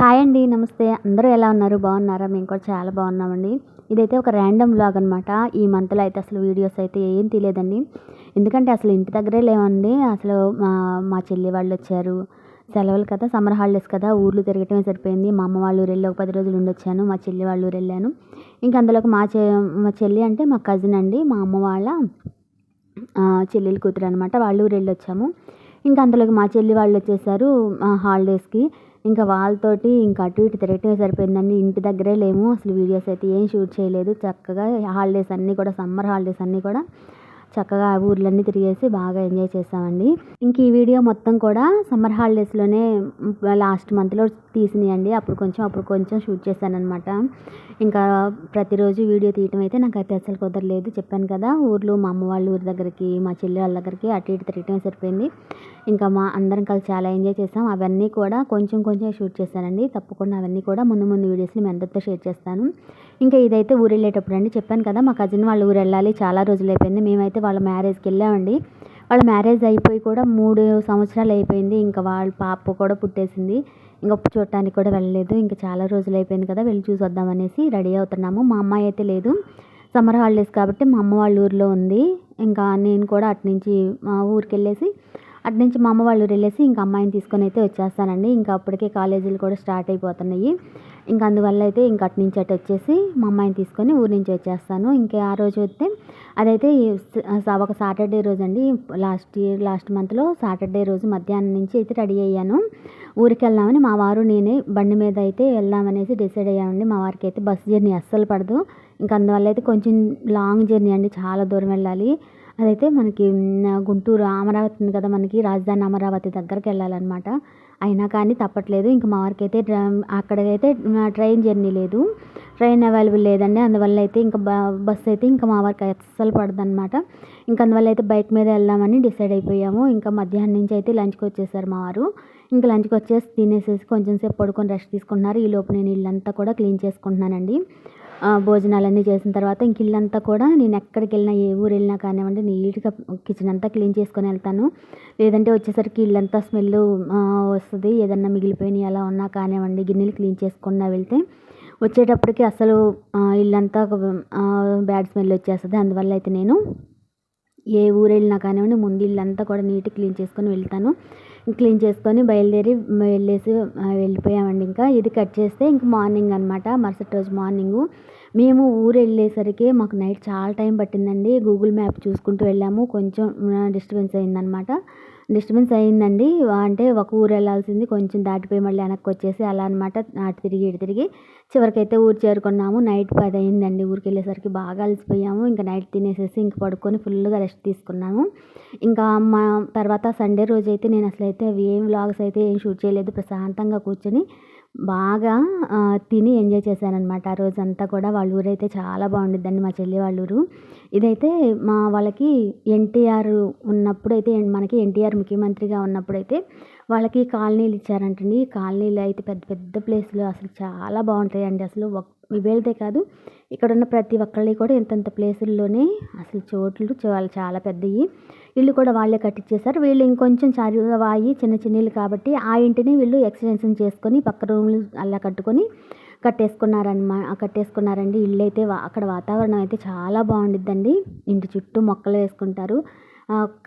Hi అండి నమస్తే. అందరూ ఎలా ఉన్నారు? బాగున్నారా? మేము కూడా చాలా బాగున్నామండి. ఇదైతే ఒక ర్యాండమ్ బ్లాగ్ అనమాట ఈ మంత్లో అయితే అసలు వీడియోస్ అయితే ఏం తెలియదండి ఎందుకంటే అసలు ఇంటి దగ్గరే లేవండి. అసలు మా మా చెల్లి వాళ్ళు వచ్చారు. సెలవులు కదా సమ్మర్ హాలిడేస్ కదా ఊర్లు తిరగటమే సరిపోయింది. మా అమ్మ వాళ్ళ ఊరు వెళ్ళి ఒక పది రోజులు ఉండొచ్చాను. మా చెల్లి వాళ్ళ ఊరు వెళ్ళాను ఇంకా అందులోకి మా చె మా చెల్లి అంటే మా కజిన్ అండి. మా అమ్మ వాళ్ళ చెల్లెలు కూతురు అనమాట వాళ్ళ ఊరు వెళ్ళి వచ్చాము. ఇంకా అందులోకి మా చెల్లి వాళ్ళు వచ్చేసారు హాలిడేస్కి ఇంకా వాళ్ళతోటి ఇంకా అటు ఇటు తిరగటమే సరిపోయిందండి. ఇంటి దగ్గరే లేము. అసలు వీడియోస్ అయితే ఏం షూట్ చేయలేదు. చక్కగా హాలిడేస్ అన్నీ కూడా సమ్మర్ హాలిడేస్ అన్నీ కూడా చక్కగా ఊర్లన్నీ తిరిగేసి బాగా ఎంజాయ్ చేసామండి. ఇంక ఈ వీడియో మొత్తం కూడా సమ్మర్ హాలిడేస్లోనే లాస్ట్ మంత్లో తీసినాయండి. అప్పుడు కొంచెం అప్పుడు కొంచెం షూట్ చేశానమాట ఇంకా ప్రతిరోజు వీడియో తీయటం అయితే నాకు అయితే అసలు కుదరలేదు. చెప్పాను కదా ఊర్లో మా అమ్మ వాళ్ళ ఊరి దగ్గరికి మా చెల్లి వాళ్ళ దగ్గరికి అటు ఇటు తిరగటమే సరిపోయింది. ఇంకా మా అందరం కలిసి చాలా ఎంజాయ్ చేసాం. అవన్నీ కూడా కొంచెం కొంచెం షూట్ చేశానండి. తప్పకుండా అవన్నీ కూడా ముందు ముందు వీడియోస్ని మీ అందరితో షేర్ చేస్తాను. ఇంకా ఇదైతే ఊరు వెళ్ళేటప్పుడు అండి. చెప్పాను కదా మా కజిన్ వాళ్ళ ఊరు వెళ్ళాలి. చాలా రోజులు అయిపోయింది. మేమైతే వాళ్ళ మ్యారేజ్కి వెళ్ళామండి. వాళ్ళ మ్యారేజ్ అయిపోయి కూడా మూడు సంవత్సరాలు అయిపోయింది. ఇంకా వాళ్ళ పాప కూడా పుట్టేసింది. ఇంకా చూడటానికి కూడా వెళ్ళలేదు. ఇంకా చాలా రోజులు అయిపోయింది కదా వెళ్ళి చూసి వద్దామనేసి రెడీ అవుతున్నాము. మా అమ్మాయి అయితే లేదు. సమ్మర్ హాలిడేస్ కాబట్టి మా అమ్మ వాళ్ళ ఊరిలో ఉంది. ఇంకా నేను కూడా అటు నుంచి మా ఊరికి వెళ్ళేసి అటు నుంచి మా అమ్మ వాళ్ళు వెళ్ళేసి ఇంకా అమ్మాయిని తీసుకొని అయితే వచ్చేస్తానండి. ఇంకా అప్పటికే కాలేజీలు కూడా స్టార్ట్ అయిపోతున్నాయి. ఇంకా అందువల్ల అయితే ఇంకా అటు నుంచి అటు వచ్చేసి మా అమ్మాయిని తీసుకొని ఊరి నుంచి వచ్చేస్తాను. ఇంకా ఆ రోజు వస్తే అదైతే ఒక సాటర్డే రోజు అండి లాస్ట్ ఇయర్ లాస్ట్ మంత్లో సాటర్డే రోజు మధ్యాహ్నం నుంచి అయితే రెడీ అయ్యాను. ఊరికి వెళ్దామని మా వారు నేనే బండి మీద అయితే వెళ్దామనేసి డిసైడ్ అయ్యామండి మా వారికి అయితే బస్ జర్నీ అస్సలు పడదు. ఇంకా అందువల్ల అయితే కొంచెం లాంగ్ జర్నీ అండి చాలా దూరం వెళ్ళాలి. అదైతే మనకి గుంటూరు అమరావతి ఉంది కదా మనకి రాజధాని అమరావతి దగ్గరికి వెళ్ళాలన్నమాట. అయినా కానీ తప్పట్లేదు. ఇంకా మా వారికి అయితే అక్కడికైతే ట్రైన్ జర్నీ లేదు. ట్రైన్ అవైలబుల్ లేదండి. అందువల్ల అయితే ఇంకా బస్ అయితే ఇంకా మా వారికి అస్సలు పడదనమాట. ఇంకా అందువల్ల అయితే బైక్ మీద వెళ్దామని డిసైడ్ అయిపోయాము. ఇంకా మధ్యాహ్నం నుంచి అయితే లంచ్కి వచ్చేసారు మా వారు. ఇంకా లంచ్కి వచ్చేసి తినేసేసి కొంచెం సేపు పడుకొని రెస్ట్ తీసుకుంటున్నారు. ఈ లోపు నేను ఇల్లంతా కూడా క్లీన్ చేసుకుంటున్నానండి. భోజనాలన్నీ చేసిన తర్వాత ఇంక ఇల్లంతా కూడా నేను ఎక్కడికి వెళ్ళినా ఏ ఊరు వెళ్ళినా కానివ్వండి నీట్గా కిచెన్ అంతా క్లీన్ చేసుకొని వెళ్తాను. లేదంటే వచ్చేసరికి ఇల్లంతా స్మెల్ వస్తుంది. ఏదన్నా మిగిలిపోయినాయి అలా ఉన్నా కానివ్వండి గిన్నెలు క్లీన్ చేసుకున్నా వెళ్తే వచ్చేటప్పటికి అసలు ఇల్లంతా బ్యాడ్ స్మెల్ వచ్చేస్తుంది. అందువల్ల అయితే నేను ఏ ఊరు వెళ్ళినా కానివ్వండి ముందు ఇల్లంతా కూడా నీట్గా క్లీన్ చేసుకొని వెళ్తాను. క్లీన్ చేసుకొని బయలుదేరి వెళ్ళేసి వెళ్ళిపోయామండి ఇంకా. ఇది కట్ చేస్తే ఇంక మార్నింగ్ అనమాట మరుసటి రోజు మార్నింగు. మేము ఊరు వెళ్ళేసరికి మాకు నైట్ చాలా టైం పట్టిందండి. గూగుల్ మ్యాప్ చూసుకుంటూ వెళ్ళాము కొంచెం డిస్టర్బెన్స్ అయిందనమాట డిస్టర్బెన్స్ అయిందండి. అంటే ఒక ఊరు వెళ్ళాల్సింది. కొంచెం దాటిపోయి మళ్ళీ వెనక్కి వచ్చేసి అలా అనమాట అటు తిరిగి ఇటు తిరిగి చివరికైతే ఊరు చేరుకున్నాము. నైట్ పది అయిందండి ఊరికి వెళ్ళేసరికి బాగా అలసిపోయాము. ఇంకా నైట్ తినేసేసి ఇంక పడుకొని ఫుల్గా రెస్ట్ తీసుకున్నాము. ఇంకా మా తర్వాత సండే రోజు అయితే నేను అసలు అయితే అవి ఏం వ్లాగ్స్ అయితే ఏం షూట్ చేయలేదు. ప్రశాంతంగా కూర్చొని బాగా తిని ఎంజాయ్ చేశాననమాట ఆ రోజంతా కూడా వాళ్ళ ఊరైతే చాలా బాగుండిద్దండి మా చెల్లి వాళ్ళ ఊరు. ఇదైతే మా వాళ్ళకి ఎన్టీఆర్ ఉన్నప్పుడైతే మనకి ఎన్టీఆర్ ముఖ్యమంత్రిగా ఉన్నప్పుడైతే వాళ్ళకి కాలనీలు ఇచ్చారంటండి. కాలనీలు అయితే పెద్ద పెద్ద ప్లేస్లు అసలు చాలా బాగుంటాయండి. అసలు ఇవేళదే కాదు ఇక్కడ ఉన్న ప్రతి ఒక్కళ్ళకి కూడా ఇంతంత ప్లేసుల్లోనే అసలు చోట్లు చాలా చాలా పెద్దవి ఇల్లు కూడా వాళ్ళే కట్టించేశారు వీళ్ళు ఇంకొంచెం చదువాయి చిన్న చిన్న ఇల్లు కాబట్టి ఆ ఇంటిని వీళ్ళు ఎక్స్టెన్షన్ చేసుకొని పక్క రూమ్లు అలా కట్టుకొని కట్టేసుకున్నారనమా కట్టేసుకున్నారండి. ఇల్లు అయితే అక్కడ వాతావరణం అయితే చాలా బాగుండిద్దండి. ఇంటి చుట్టూ మొక్కలు వేసుకుంటారు.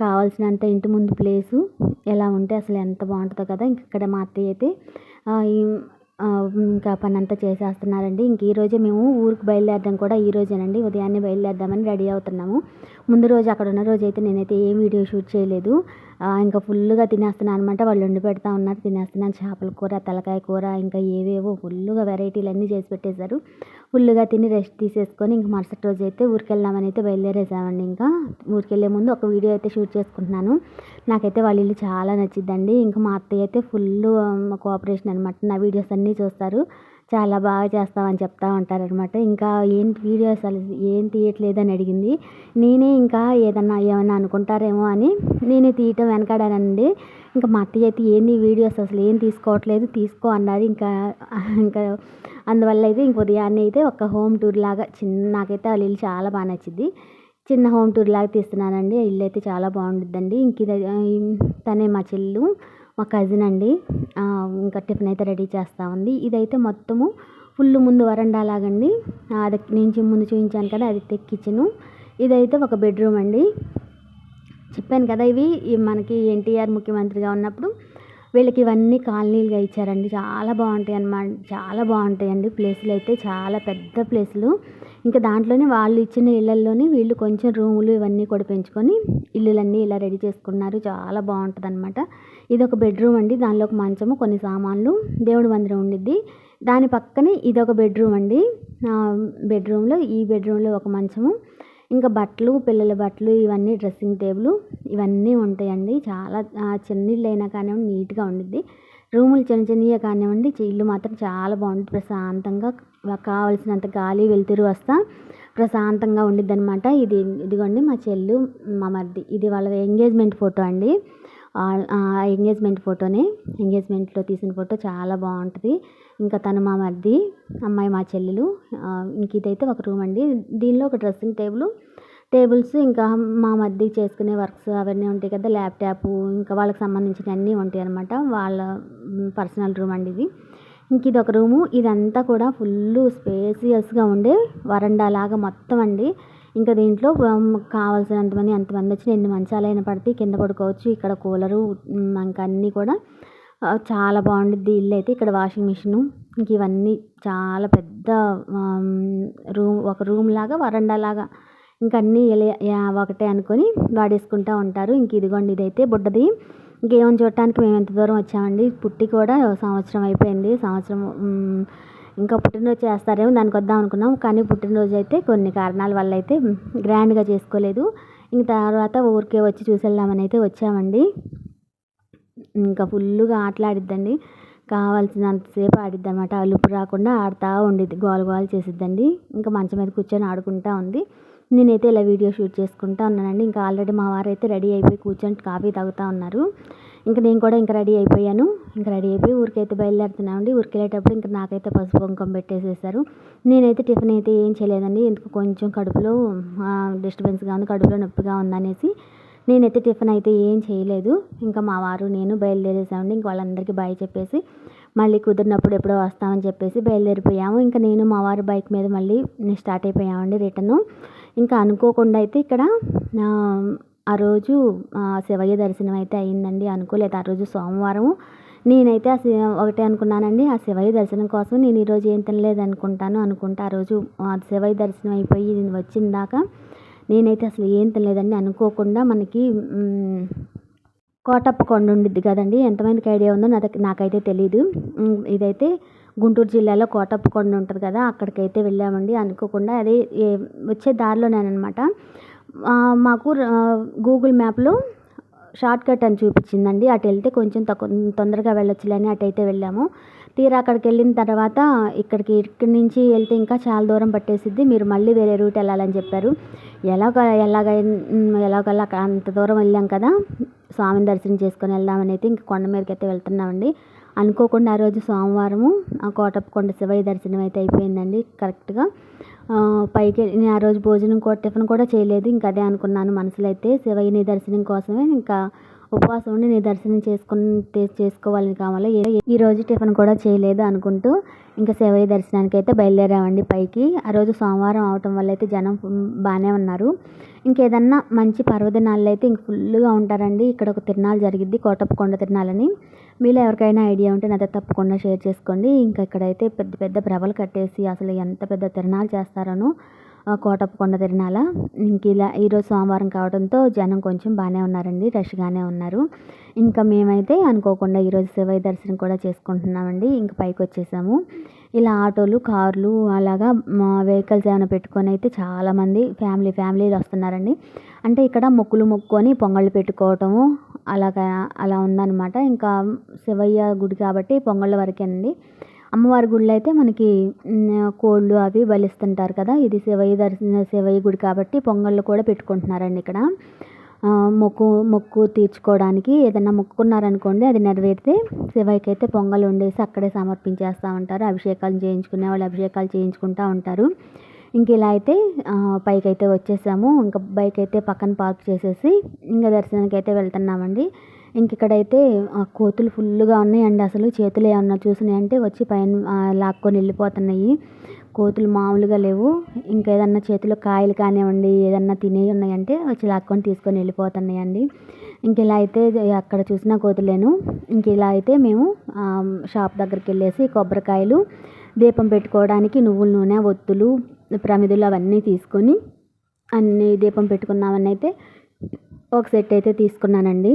కావాల్సినంత ఇంటి ముందు ప్లేసు ఎలా ఉంటే అసలు ఎంత బాగుంటుందో కదా. ఇంక ఇక్కడ మా అత్తయ్య అయితే ఇంకా పని అంతా చేసేస్తున్నారండి. ఇంక ఈరోజే మేము ఊరికి బయలుదేరడం కూడా ఈ రోజేనండి. ఉదయాన్నే బయలుదేరదామని రెడీ అవుతున్నాము. ముందు రోజు అక్కడ ఉన్న రోజు అయితే నేనైతే ఏం వీడియో షూట్ చేయలేదు. ఇంకా ఫుల్గా తినేస్తున్నాను అనమాట వాళ్ళు వండి పెడతా ఉన్నారు తినేస్తున్నాను చేపల కూర తలకాయ కూర ఇంకా ఏవేవో ఫుల్గా వెరైటీలు అన్నీ చేసి పెట్టేశారు. ఫుల్గా తిని రెస్ట్ తీసేసుకొని ఇంక మరుసటి రోజు అయితే ఊరికెళ్దామని అయితే బయలుదేరేసామండి. ఇంకా ఊరికెళ్ళే ముందు ఒక వీడియో అయితే షూట్ చేసుకుంటున్నాను. నాకైతే వాళ్ళ ఇల్లు చాలా నచ్చిద్దండి. ఇంకా మా అత్తయ్య అయితే ఫుల్ కోఆపరేషన్ అనమాట నా వీడియోస్ అన్నీ చూస్తారు. చాలా బాగా చేస్తావని చెప్తా ఉంటారనమాట ఇంకా ఏంటి వీడియో అసలు ఏం తీయట్లేదు అని అడిగింది. నేనే ఇంకా ఏదన్నా ఏమన్నా అనుకుంటారేమో అని నేనే తీయటం వెనకాడానండి. ఇంకా మా అత్తయ్య అయితే ఏంది వీడియోస్ అసలు ఏం తీసుకోవట్లేదు తీసుకో అన్నారు. ఇంకా ఇంకా అందువల్ల అయితే ఇంక ఉదయాన్నే అయితే ఒక హోమ్ టూర్ లాగా చిన్న నాకైతే వాళ్ళ ఇల్లు చాలా బాగా నచ్చింది. చిన్న హోమ్ టూర్ లాగా తీస్తున్నానండి. ఇల్లు అయితే చాలా బాగుంటుందండి ఇంక తనే మా చెల్లు. మా కజిన్ అండి. ఇంకా టిఫిన్ అయితే రెడీ చేస్తూ ఉంది. ఇదైతే మొత్తము ఫుల్ ముందు వరండా లాగండి. అది నేను ముందు చూపించాను కదా అది కిచెను ఇదైతే ఒక బెడ్రూమ్ అండి. చెప్పాను కదా ఇవి మనకి ఎన్టీఆర్ ముఖ్యమంత్రిగా ఉన్నప్పుడు వీళ్ళకి ఇవన్నీ కాలనీలుగా ఇచ్చారండి. చాలా బాగుంటాయి అన్నమాట చాలా బాగుంటాయండి. ప్లేసులు అయితే చాలా పెద్ద ప్లేసులు. ఇంకా దాంట్లోనే వాళ్ళు ఇచ్చిన ఇళ్ళల్లోనే వీళ్ళు కొంచెం రూములు ఇవన్నీ కూడా పెంచుకొని ఇల్లులన్నీ ఇలా రెడీ చేసుకున్నారు. చాలా బాగుంటుంది అనమాట ఇది ఒక బెడ్రూమ్ అండి. దానిలో ఒక మంచము కొన్ని సామాన్లు దేవుడి మందిరం ఉండిద్ది. దాని పక్కనే ఇది ఒక బెడ్రూమ్ అండి. ఆ, బెడ్రూమ్లో ఈ బెడ్రూమ్లో ఒక మంచము ఇంకా బట్టలు పిల్లల బట్టలు ఇవన్నీ డ్రెస్సింగ్ టేబుల్ ఇవన్నీ ఉంటాయండి. చాలా ఆ, అయినా కానివ్వండి నీట్గా ఉండిద్ది. రూములు చిన్న చిన్నవి కానివ్వండి ఇల్లు మాత్రం చాలా బాగుంటుంది. ప్రశాంతంగా కావలసినంత గాలి వెలుతురు వస్తా ప్రశాంతంగా ఉండిద్ది అనమాట ఇది ఇదిగోండి మా చెల్లు మా మరిది. ఇది వాళ్ళ ఎంగేజ్మెంట్ ఫోటో అండి. ఎంగేజ్మెంట్ ఫోటోనే. ఎంగేజ్మెంట్లో తీసిన ఫోటో చాలా బాగుంటుంది. ఇంకా తను మా మరిది అమ్మాయి మా చెల్లెలు. ఇంక ఇదైతే ఒక రూమ్ అండి. దీనిలో ఒక డ్రెస్సింగ్ టేబుల్ టేబుల్స్ ఇంకా మా మధ్య చేసుకునే వర్క్స్ అవన్నీ ఉంటాయి కదా ల్యాప్టాప్ ఇంకా వాళ్ళకి సంబంధించిన అన్నీ ఉంటాయి అనమాట వాళ్ళ పర్సనల్ రూమ్ అండి ఇది. ఇంక ఇది ఒక రూము. ఇదంతా కూడా ఫుల్ స్పేసియస్గా ఉండే వరండా లాగా మొత్తం అండి. ఇంకా దీంట్లో కావాల్సినంతమంది ఎంతమంది వచ్చినా ఎన్ని మంచాలైనా పడితే కింద పడుకోవచ్చు. ఇక్కడ కూలరు ఇంకా అన్నీ కూడా చాలా బాగుండిద్ది ఇల్లు అయితే ఇక్కడ వాషింగ్ మిషను. ఇంక ఇవన్నీ చాలా పెద్ద రూమ్ ఒక రూమ్ లాగా వరండా లాగా. ఇంక అన్నీ ఒకటే అనుకొని వాడేసుకుంటూ ఉంటారు. ఇంక ఇదిగోండి ఇదైతే బుడ్డది. ఇంకేమని చూడటానికి మేము ఎంత దూరం వచ్చామండి? పుట్టి కూడా సంవత్సరం అయిపోయింది. సంవత్సరం ఇంకా పుట్టినరోజు చేస్తారేమో దానికి వద్దాం అనుకున్నాం. కానీ పుట్టినరోజు అయితే కొన్ని కారణాల వల్ల అయితే గ్రాండ్గా చేసుకోలేదు. ఇంక తర్వాత ఊరికే వచ్చి చూసి వెళ్దామని అయితే వచ్చామండి. ఇంకా ఫుల్గా ఆటలాడిద్దండి కావాల్సినంతసేపు ఆడిద్ది అనమాట అలుపు రాకుండా ఆడుతూ ఉండిద్ది. గోల గోల చేసిద్దండి. ఇంకా మంచం మీద కూర్చొని ఆడుకుంటా ఉంది. నేనైతే ఇలా వీడియో షూట్ చేసుకుంటా ఉన్నానండి. ఇంకా ఆల్రెడీ మా వారు అయితే రెడీ అయిపోయి కూర్చొని కాఫీ తాగుతూ ఉన్నారు. ఇంకా నేను కూడా ఇంకా రెడీ అయిపోయాను. ఇంకా రెడీ అయిపోయి ఊరికైతే బయలుదేరుతున్నామండి. ఊరికి వెళ్ళేటప్పుడు ఇంకా నాకైతే పసుపు కుంకుమ పెట్టేసేసారు నేనైతే టిఫిన్ అయితే ఏం చేయలేదండి. ఎందుకు కొంచెం కడుపులో డిస్టర్బెన్స్గా ఉంది కడుపులో నొప్పిగా ఉందనేసి నేనైతే టిఫిన్ అయితే ఏం చేయలేదు. ఇంకా మా వారు నేను బయలుదేరేసామండి. ఇంక వాళ్ళందరికీ బాయ్ చెప్పేసి మళ్ళీ కుదిరినప్పుడు ఎప్పుడో వస్తామని చెప్పేసి బయలుదేరిపోయాము. ఇంకా నేను మా వారు బైక్ మీద మళ్ళీ స్టార్ట్ అయిపోయామండి రిటర్ను. ఇంకా అనుకోకుండా అయితే ఇక్కడ ఆ, ఆ రోజు శివయ్య దర్శనం అయితే అయిందండి. అనుకోలేదు. ఆ రోజు సోమవారం నేనైతే ఆ ఒకటే అనుకున్నానండి. ఆ శివయ్య దర్శనం కోసం నేను ఈరోజు ఏం తినలేదు అనుకుంటాను అనుకుంటా ఆ రోజు ఆ శివయ్య దర్శనం అయిపోయి నేను వచ్చిన దాకా నేనైతే అసలు ఏం తినలేదండి. అనుకోకుండా మనకి కోటప్ప కొండ ఉండిద్ది కదండి. ఎంతమందికి ఐడియా ఉందో నాకు నాకైతే తెలియదు ఇదైతే గుంటూరు జిల్లాలో కోటప్ప కొండ ఉంటుంది కదా అక్కడికైతే వెళ్ళామండి. అనుకోకుండా అదే వచ్చే దారిలోనేనమాట మాకు గూగుల్ మ్యాప్లో షార్ట్కట్ అని చూపించిందండి. అటు వెళ్తే కొంచెం తక్కువ తొందరగా వెళ్ళొచ్చులే అని అటు అయితే వెళ్ళాము. తీరా అక్కడికి వెళ్ళిన తర్వాత ఇక్కడికి ఇక్కడి నుంచి వెళ్తే ఇంకా చాలా దూరం పట్టేసిద్ది. మీరు మళ్ళీ వేరే రూట్ వెళ్ళాలని చెప్పారు. ఎలాగ ఎలాగ ఎలాగలా అక్కడ అంత దూరం వెళ్ళాం కదా స్వామిని దర్శనం చేసుకొని వెళ్దామని అయితే ఇంక కొండ మీదకి అయితే వెళ్తున్నామండి. అనుకోకుండా ఆ రోజు సోమవారము ఆ కోటప్పకొండ శివయ్య దర్శనం అయితే అయిపోయిందండి కరెక్ట్గా. పైకి నేను ఆ రోజు భోజనం కూడా టిఫిన్ కూడా చేయలేదు ఇంకా అదే అనుకున్నాను మనసులో అయితే. శివయ్యని దర్శనం కోసమే ఇంకా ఉపవాసం ఉండి నీ దర్శనం చేసుకుని చేసుకోవాలని కావాలి ఈ రోజు టిఫిన్ కూడా చేయలేదు అనుకుంటూ ఇంకా శివయ్య దర్శనానికి అయితే బయలుదేరామండి పైకి. ఆ రోజు సోమవారం అవటం వల్ల అయితే జనం బాగానే ఉన్నారు. ఇంకేదన్నా మంచి పర్వదినాల్లో అయితే ఇంక ఫుల్గా ఉంటారండి. ఇక్కడ ఒక తిరునాళ్ళు జరిగిద్ది కోటప్పకొండ తిరణాలని తిరునాళ్ళని. మీలో ఎవరికైనా ఐడియా ఉంటే నాతో తప్పకుండా షేర్ చేసుకోండి. ఇంకా ఇక్కడైతే పెద్ద పెద్ద ప్రభలు కట్టేసి అసలు ఎంత పెద్ద తిరణాలు చేస్తారనో కోటప్పకొండ తిరణాల. ఇంక ఇలా ఈరోజు సోమవారం కావడంతో జనం కొంచెం బాగానే ఉన్నారండి రష్గానే ఉన్నారు. ఇంకా మేమైతే అనుకోకుండా ఈరోజు శివయ దర్శనం కూడా చేసుకుంటున్నామండి. ఇంక పైకి వచ్చేసాము. ఇలా ఆటోలు కార్లు అలాగా మా వెహికల్స్ ఏమైనా పెట్టుకొని అయితే చాలామంది ఫ్యామిలీ ఫ్యామిలీలు వస్తున్నారండి. అంటే ఇక్కడ మొక్కులు మొక్కుకొని పొంగళ్ళు పెట్టుకోవటము అలాగా అలా ఉందన్నమాట. ఇంకా శివయ్య గుడి కాబట్టి పొంగళ్ళ వరకేనండి. అమ్మవారి గుడిలో అయితే మనకి కోళ్ళు అవి బలిస్తుంటారు కదా. ఇది శివయ్య దర్శన శివయ్య గుడి కాబట్టి పొంగళ్ళు కూడా పెట్టుకుంటున్నారండి ఇక్కడ. మొక్కు మొక్కు తీర్చుకోవడానికి ఏదైనా మొక్కుకున్నారనుకోండి అది నెరవేరితే శివయ్యకి అయితే పొంగల్ వండేసి అక్కడే సమర్పించేస్తూ ఉంటారు. అభిషేకాలు చేయించుకునే వాళ్ళు అభిషేకాలు చేయించుకుంటూ ఉంటారు. ఇంక ఇలా అయితే పైకి అయితే వచ్చేసాము. ఇంకా బైక్ అయితే పక్కన పార్క్ చేసేసి ఇంకా దర్శనానికి అయితే వెళ్తున్నామండి. ఇంక ఇక్కడైతే ఆ, కోతులు ఫుల్గా ఉన్నాయండి అసలు. చేతులు ఏమన్నా చూసినాయంటే వచ్చి పైన లాక్కొని వెళ్ళిపోతున్నాయి. కోతులు మామూలుగా లేవు. ఇంకా ఏదన్నా చేతిలో కాయలు కానివ్వండి ఏదన్నా తినేవి ఉన్నాయంటే వచ్చి లాక్కొని తీసుకొని వెళ్ళిపోతున్నాయండి. ఇంక ఇలా అయితే అక్కడ చూసిన కోతులేను. ఇంక ఇలా అయితే మేము షాప్ దగ్గరికి వెళ్ళేసి కొబ్బరికాయలు దీపం పెట్టుకోవడానికి నువ్వుల నూనె ఒత్తులు ప్రమిదలు అవన్నీ తీసుకొని అన్ని దీపం పెట్టుకుందామని అయితే ఒక సెట్ అయితే తీసుకున్నానండి.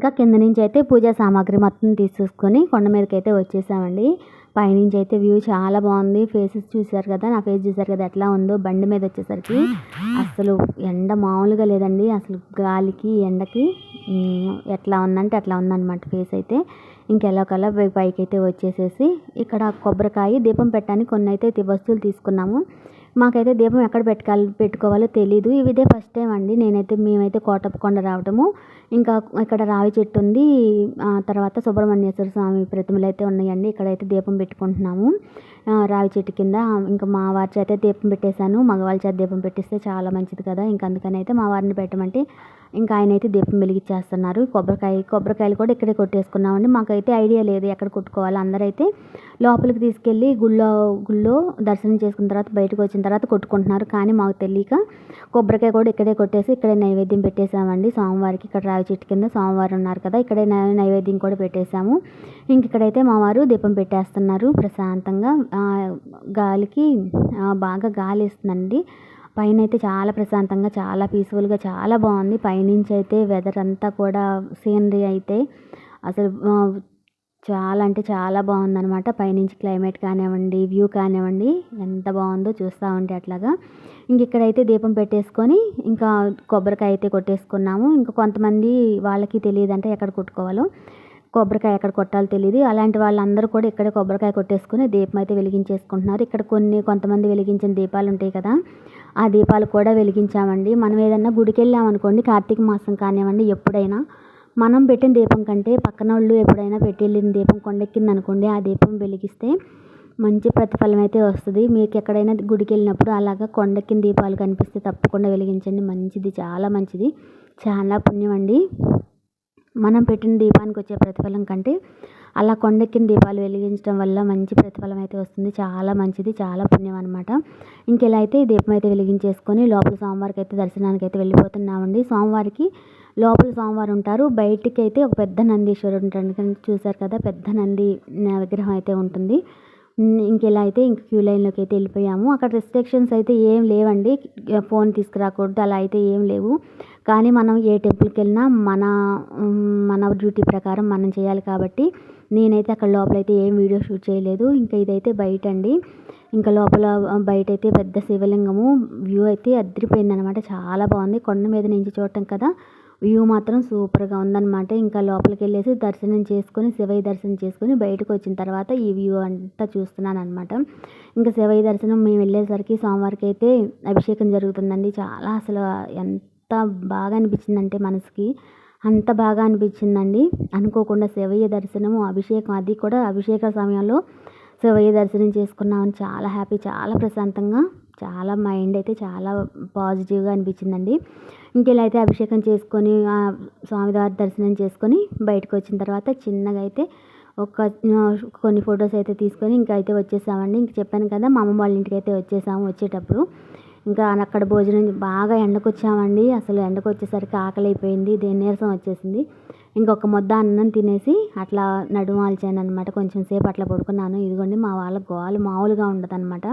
ఇంకా కింద నుంచి అయితే పూజా సామాగ్రి మొత్తం తీసేసుకొని కొండ మీదకి అయితే వచ్చేసామండి. పైనుంచి అయితే వ్యూ చాలా బాగుంది. ఫేసెస్ చూసారు కదా నా ఫేస్ చూసారు కదా ఎట్లా ఉందో. బండి మీద వచ్చేసరికి అసలు ఎండ మామూలుగా లేదండి. అసలు గాలికి ఎండకి ఎట్లా ఉందంటే అట్లా ఉందన్నమాట ఫేస్ అయితే. ఇంకెలా కల్లా పైకి అయితే వచ్చేసేసి ఇక్కడ కొబ్బరికాయ దీపం పెట్టడానికి కొన్ని అయితే వస్తువులు తీసుకున్నాము. మాకైతే దీపం ఎక్కడ పెట్టుకోవాలి పెట్టుకోవాలో తెలీదు. ఇదే ఫస్ట్ టైం అండి. నేనైతే మేమైతే కోటప్పకొండ రావటము ఇంకా ఇక్కడ రావి చెట్టు ఉంది. ఆ తర్వాత సుబ్రహ్మణ్యేశ్వర స్వామి ప్రతిమలు అయితే ఉన్నాయండి. ఇక్కడైతే దీపం పెట్టుకుంటున్నాము. రావి చెట్టు కింద. ఇంకా మా వారి చేత దీపం పెట్టేశాను. మగవాళ్ళ చేత దీపం పెట్టిస్తే చాలా మంచిది కదా. ఇంకా అందుకని అయితే మా వారిని పెట్టమంటే ఇంకా ఆయన అయితే దీపం వెలిగించేస్తున్నారు. కొబ్బరికాయ కొబ్బరికాయలు కూడా ఇక్కడే కొట్టేసుకున్నామండి. మాకైతే ఐడియా లేదు ఎక్కడ కొట్టుకోవాలి. అందరైతే లోపలికి తీసుకెళ్ళి గుళ్ళో గుళ్ళో దర్శనం చేసుకున్న తర్వాత బయటకు వచ్చిన తర్వాత కొట్టుకుంటున్నారు. కానీ మాకు తెలియక కొబ్బరికాయ కూడా ఇక్కడే కొట్టేసి ఇక్కడే నైవేద్యం పెట్టేసామండి స్వామివారికి ఇక్కడ రావి చెట్టు కింద సోమవారం ఉన్నారు కదా ఇక్కడే నైవేద్యం కూడా పెట్టేశాము. ఇంక ఇక్కడైతే మా వారు దీపం పెట్టేస్తున్నారు. ప్రశాంతంగా గాలికి బాగా గాలి వేస్తుందండి. పైన అయితే చాలా ప్రశాంతంగా చాలా పీస్ఫుల్గా చాలా బాగుంది. పైనుంచి అయితే వెదర్ అంతా కూడా సీనరీ అయితే అసలు చాలా అంటే చాలా బాగుందన్నమాట. పైనుంచి క్లైమేట్ కానివ్వండి వ్యూ కానివ్వండి ఎంత బాగుందో చూస్తూ ఉంటే అట్లాగా. ఇంక ఇక్కడైతే దీపం పెట్టేసుకొని ఇంకా కొబ్బరికాయ అయితే కొట్టేసుకున్నాము. ఇంకా కొంతమంది వాళ్ళకి తెలియదు అంటే ఎక్కడ కొట్టుకోవాలో. కొబ్బరికాయ ఎక్కడ కొట్టాలో తెలియదు అలాంటి వాళ్ళందరూ కూడా ఇక్కడే కొబ్బరికాయ కొట్టేసుకుని దీపం అయితే వెలిగించేసుకుంటున్నారు. ఇక్కడ కొన్ని కొంతమంది వెలిగించిన దీపాలు ఉంటాయి కదా ఆ దీపాలు కూడా వెలిగించామండి. మనం ఏదన్నా గుడికి వెళ్ళామనుకోండి కార్తీక మాసం కానివ్వండి ఎప్పుడైనా మనం పెట్టిన దీపం కంటే పక్కన వాళ్ళు ఎప్పుడైనా పెట్టి వెళ్ళిన దీపం కొండెక్కింది అనుకోండి ఆ దీపం వెలిగిస్తే మంచి ప్రతిఫలం అయితే వస్తుంది. మీకు ఎక్కడైనా గుడికి వెళ్ళినప్పుడు అలాగా కొండెక్కిన దీపాలు కనిపిస్తే తప్పకుండా వెలిగించండి. మంచిది చాలా మంచిది. చాలా పుణ్యం అండి. మనం పెట్టిన దీపానికి వచ్చే ప్రతిఫలం కంటే అలా కొండెక్కిన దీపాలు వెలిగించడం వల్ల మంచి ప్రతిఫలం అయితే వస్తుంది. చాలా మంచిది చాలా పుణ్యం అనమాట ఇంకెలా అయితే ఈ దీపం అయితే వెలిగించేసుకొని లోపల స్వామివారికి అయితే దర్శనానికి అయితే వెళ్ళిపోతున్నామండి. స్వామివారికి లోపల స్వామివారు ఉంటారు. బయటికి అయితే ఒక పెద్ద నందీశ్వరుడు ఉంటాడు. కానీ కదా పెద్ద నంది విగ్రహం అయితే ఉంటుంది. ఇంకెలా అయితే ఇంక క్యూ లైన్లోకి అయితే వెళ్ళిపోయాము. అక్కడ రిస్ట్రిక్షన్స్ అయితే ఏం లేవండి. ఫోన్ తీసుకురాకూడదు అలా అయితే ఏం లేవు. కానీ మనం ఏ టెంపుల్కి వెళ్ళినా మన మన డ్యూటీ ప్రకారం మనం చేయాలి కాబట్టి నేనైతే అక్కడ లోపలైతే ఏం వీడియో షూట్ చేయలేదు. ఇంకా ఇదైతే బయట అండి ఇంకా లోపల బయట అయితే పెద్ద శివలింగము వ్యూ అయితే అదిరిపోయింది అనమాట చాలా బాగుంది. కొండ మీద నుంచి చూడటం కదా వ్యూ మాత్రం సూపర్గా ఉందన్నమాట ఇంకా లోపలికి వెళ్ళేసి దర్శనం చేసుకొని శివయ్య దర్శనం చేసుకొని బయటకు వచ్చిన తర్వాత ఈ వ్యూ అంతా చూస్తున్నాను అనమాట ఇంకా శివయ్య దర్శనం మేము వెళ్ళేసరికి సోమవారికి అయితే అభిషేకం జరుగుతుందండి. చాలా అసలు ఎంత బాగా అనిపించిందంటే మనసుకి. అంత బాగా అనిపించిందండి. అనుకోకుండా శివయ్య దర్శనము అభిషేకం అది కూడా అభిషేక సమయంలో శివయ్య దర్శనం చేసుకున్నామని చాలా హ్యాపీ చాలా ప్రశాంతంగా చాలా మైండ్ అయితే చాలా పాజిటివ్గా అనిపించిందండి. ఇంకెలా అయితే అభిషేకం చేసుకొని ఆ స్వామివారి దర్శనం చేసుకొని బయటకు వచ్చిన తర్వాత చిన్నగా అయితే ఒక కొన్ని ఫొటోస్ అయితే తీసుకొని ఇంకా అయితే వచ్చేసామండి. ఇంక చెప్పాను కదా మా అమ్మ వాళ్ళ ఇంటికి అయితే వచ్చేసాము వచ్చేటప్పుడు. ఇంకా అక్కడ భోజనం బాగా ఎండకు వచ్చామండి అసలు ఎండకు వచ్చేసరికి ఆకలి అయిపోయింది దేని నీరసం వచ్చేసింది. ఇంకొక ముద్ద అన్నం తినేసి అట్లా నడుమాల్చాను అనమాట కొంచెం సేపు అట్లా పడుకున్నాను. ఇదిగోండి మా వాళ్ళ గోలు మామూలుగా ఉండదు అనమాట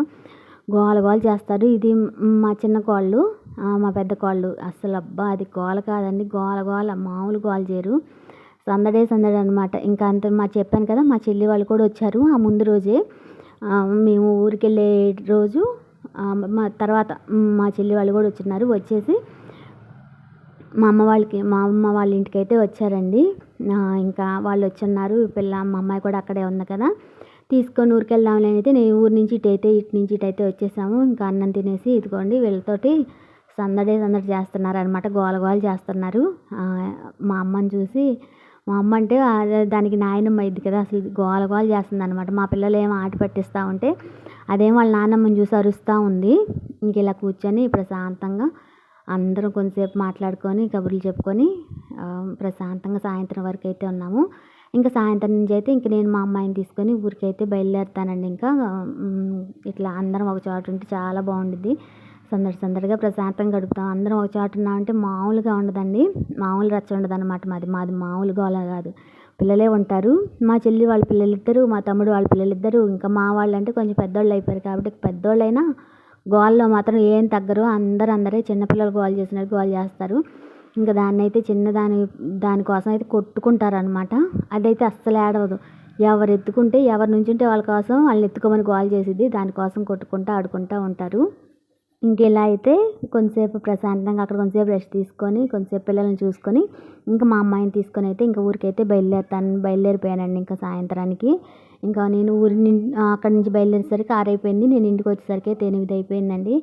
గోల గోల చేస్తారు. ఇది మా చిన్న కోళ్ళు మా పెద్ద కోళ్ళు. అసలు అబ్బా అది గోల కాదండి. గోల గోల మామూలు గోల చేయరు. సందడే సందడి అనమాట ఇంకా అంత మా చెప్పాను కదా మా చెల్లి వాళ్ళు కూడా వచ్చారు. ఆ ముందు రోజే మేము ఊరికి వెళ్ళే రోజు మా తర్వాత మా చెల్లి వాళ్ళు కూడా వచ్చిన్నారు. వచ్చేసి మా అమ్మ వాళ్ళకి మా అమ్మ వాళ్ళ ఇంటికి అయితే వచ్చారండి ఇంకా వాళ్ళు వచ్చున్నారు. పిల్ల మా అమ్మాయి కూడా అక్కడే ఉంది కదా. తీసుకొని ఊరికి వెళ్దాంలే అయితే నేను ఊరి నుంచి ఇటు అయితే ఇటు నుంచి ఇటు అయితే వచ్చేసాము. ఇంకా అన్నం తినేసి ఇదిగోండి వీళ్ళతోటి సందడే సందడి చేస్తున్నారు అనమాట గోల గోల చేస్తున్నారు. మా అమ్మని చూసి మా అమ్మ అంటే దానికి నాయనమ్మ అయింది కదా అసలు గోల గోల చేస్తుంది అనమాట మా పిల్లలు ఏమో ఆట పట్టిస్తూ ఉంటే అదేం వాళ్ళ నాన్నమ్మని చూసి అరుస్తూ ఉంది. ఇంక ఇలా కూర్చొని ప్రశాంతంగా అందరం కొంతసేపు మాట్లాడుకొని కబుర్లు చెప్పుకొని ప్రశాంతంగా సాయంత్రం వరకు అయితే ఉన్నాము. ఇంకా సాయంత్రం నుంచి అయితే ఇంక నేను మా అమ్మాయిని తీసుకొని ఊరికైతే బయలుదేరుతానండి. ఇంకా ఇట్లా అందరం ఒక చోట ఉంటే చాలా బాగుండిద్ది. సందడి సందడిగా ప్రశాంతంగా గడుపుతాం. అందరం ఒక చోట ఉన్నామంటే మామూలుగా ఉండదండి. మామూలు రచ్చ ఉండదు అనమాట మాది. మాది మామూలుగా అలా కాదు. పిల్లలే ఉంటారు. మా చెల్లి వాళ్ళ పిల్లలిద్దరు మా తమ్ముడు వాళ్ళ పిల్లలిద్దరు ఇంకా మా వాళ్ళు అంటే కొంచెం పెద్దోళ్ళు అయిపోయారు కాబట్టి పెద్దోళ్ళైనా గోల్లో మాత్రం ఏం తగ్గరు. అందరు అందరే చిన్నపిల్లలు గోల్ చేసినట్టు గోల్ చేస్తారు. ఇంకా దాన్ని అయితే చిన్న దాని దానికోసం అయితే కొట్టుకుంటారు అనమాట అదైతే అస్సలు ఏడవదు. ఎవరు ఎత్తుకుంటే ఎవరి నుంచి ఉంటే వాళ్ళ కోసం వాళ్ళని ఎత్తుకోమని గోల్ చేసిద్ది. దానికోసం కొట్టుకుంటూ ఆడుకుంటూ ఉంటారు. ఇంకెలా అయితే కొంతసేపు ప్రశాంతంగా అక్కడ కొంతసేపు రెస్ట్ తీసుకొని కొంతసేపు పిల్లల్ని చూసుకొని ఇంకా మా అమ్మాయిని తీసుకొని అయితే ఇంకా ఊరికైతే బయలుదేరుతాను బయలుదేరిపోయానండి ఇంకా సాయంత్రానికి. ఇంకా నేను ఊరి అక్కడి నుంచి బయలుదేరేసరికి ఆరైపోయింది. నేను ఇంటికి వచ్చేసరికి అయితే ఎనిమిది అయిపోయిందండి.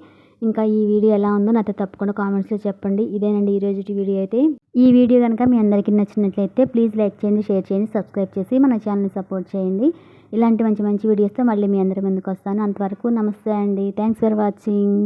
ఇంకా ఈ వీడియో ఎలా ఉందో నాతో తప్పకుండా కామెంట్స్లో చెప్పండి. ఇదేనండి ఈరోజు వీడియో అయితే. ఈ వీడియో కనుక మీ అందరికీ నచ్చినట్లయితే ప్లీజ్ లైక్ చేయండి షేర్ చేయండి సబ్స్క్రైబ్ చేసి మన ఛానల్ని సపోర్ట్ చేయండి. ఇలాంటి మంచి మంచి వీడియోస్తో మళ్ళీ మీ అందరి ముందుకు వస్తాను. అంతవరకు నమస్తే అండి. Thanks for watching